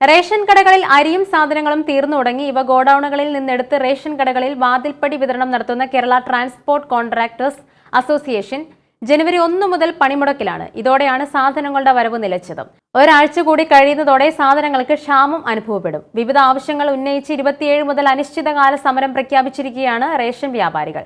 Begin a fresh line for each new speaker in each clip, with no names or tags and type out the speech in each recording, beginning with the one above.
Ration കടകളിൽ അരിയും സാധനങ്ങളും തീർന്നു തുടങ്ങി. ഇവ ഗോഡൌണുകളിൽ നിന്നെടുത്ത് റേഷൻ കടകളിൽ വാതിൽപ്പടി വിതരണം നടത്തുന്ന കേരള ട്രാൻസ്പോർട്ട് കോൺട്രാക്ടേഴ്സ് അസോസിയേഷൻ ജനുവരി ഒന്ന് മുതൽ പണിമുടക്കിലാണ്. ഇതോടെയാണ് സാധനങ്ങളുടെ വരവ് നിലച്ചത്. ഒരാഴ്ച കൂടി കഴിയുന്നതോടെ സാധനങ്ങൾക്ക് ക്ഷാമം അനുഭവപ്പെടും. വിവിധ ആവശ്യങ്ങൾ ഉന്നയിച്ച് ഇരുപത്തിയേഴ് മുതൽ അനിശ്ചിതകാല സമരം പ്രഖ്യാപിച്ചിരിക്കുകയാണ് റേഷൻ വ്യാപാരികൾ.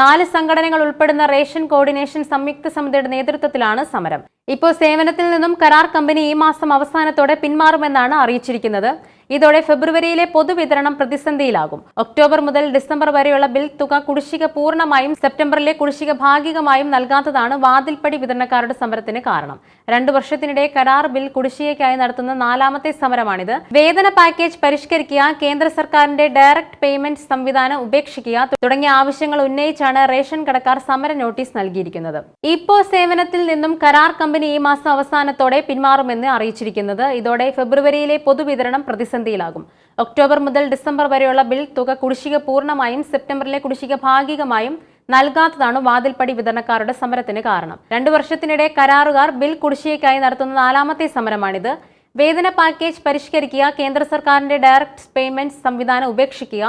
നാല് സംഘടനകൾ ഉൾപ്പെടുന്ന റേഷൻ കോർഡിനേഷൻ സംയുക്ത സമിതിയുടെ നേതൃത്വത്തിലാണ് സമരം. ഇപ്പോൾ സേവനത്തിൽ നിന്നും കരാർ കമ്പനി ഈ മാസം അവസാനത്തോടെ പിന്മാറുമെന്നാണ് അറിയിച്ചിരിക്കുന്നത്. ഇതോടെ ഫെബ്രുവരിയിലെ പൊതുവിതരണം പ്രതിസന്ധിയിലാകും. ഒക്ടോബർ മുതൽ ഡിസംബർ വരെയുള്ള ബിൽ തുക കുടിശ്ശിക പൂർണമായും സെപ്റ്റംബറിലെ കുടിശ്ശിക ഭാഗികമായും നൽകാത്തതാണ് വാതിൽപ്പടി വിതരണക്കാരുടെ സമരത്തിന് കാരണം. രണ്ടു വർഷത്തിനിടെ കരാർ ബിൽ കുടിശ്ശികയ്ക്കായി നടത്തുന്ന നാലാമത്തെ സമരമാണിത്. വേതന പാക്കേജ് പരിഷ്കരിക്കുക കേന്ദ്ര സർക്കാരിന്റെ ഡയറക്ട് പേയ്മെന്റ് സംവിധാനം ഉപേക്ഷിക്കുക തുടങ്ങിയ ആവശ്യങ്ങൾ ഉന്നയിച്ചാണ് റേഷൻ കടക്കാർ സമര നോട്ടീസ് നൽകിയിരിക്കുന്നത്. ഇപ്പോ സേവനത്തിൽ നിന്നും കരാർ കമ്പനി ഈ മാസം അവസാനത്തോടെ പിന്മാറുമെന്ന് അറിയിച്ചിരിക്കുന്നത്. ഇതോടെ ഫെബ്രുവരിയിലെ പൊതുവിതരണം പ്രതിസന്ധിയിലാകും. ഒക്ടോബർ മുതൽ ഡിസംബർ വരെയുള്ള ബിൽ തുക കുടിശ്ശിക പൂർണമായും സെപ്റ്റംബറിലെ കുടിശ്ശിക ഭാഗികമായും നൽകാത്തതാണ് വാതിൽപ്പടി വിതരണക്കാരുടെ സമരത്തിന് കാരണം. രണ്ടു വർഷത്തിനിടെ കരാറുകാർ ബിൽ കുടിശ്ശികയ്ക്കായി നടത്തുന്ന നാലാമത്തെ സമരമാണിത്. വേതന പാക്കേജ് പരിഷ്കരിക്കുക കേന്ദ്ര സർക്കാരിന്റെ ഡയറക്ട് പേയ്മെന്റ് സംവിധാനം ഉപേക്ഷിക്കുക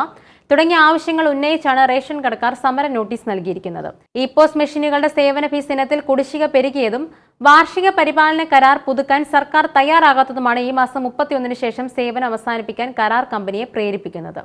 തുടങ്ങിയ ആവശ്യങ്ങൾ ഉന്നയിച്ചാണ് റേഷൻ കടക്കാർ സമര നോട്ടീസ് നൽകിയിരിക്കുന്നത്. ഇ പോസ്റ്റ് മെഷീനുകളുടെ സേവന ഫീസ് ഇനത്തിൽ കുടിശ്ശിക പെരുകിയതും വാർഷിക പരിപാലന കരാർ പുതുക്കാൻ സർക്കാർ തയ്യാറാകാത്തതുമാണ് ഈ മാസം മുപ്പത്തിയൊന്നിന് ശേഷം സേവനം അവസാനിപ്പിക്കാൻ കരാർ കമ്പനിയെ പ്രേരിപ്പിക്കുന്നത്.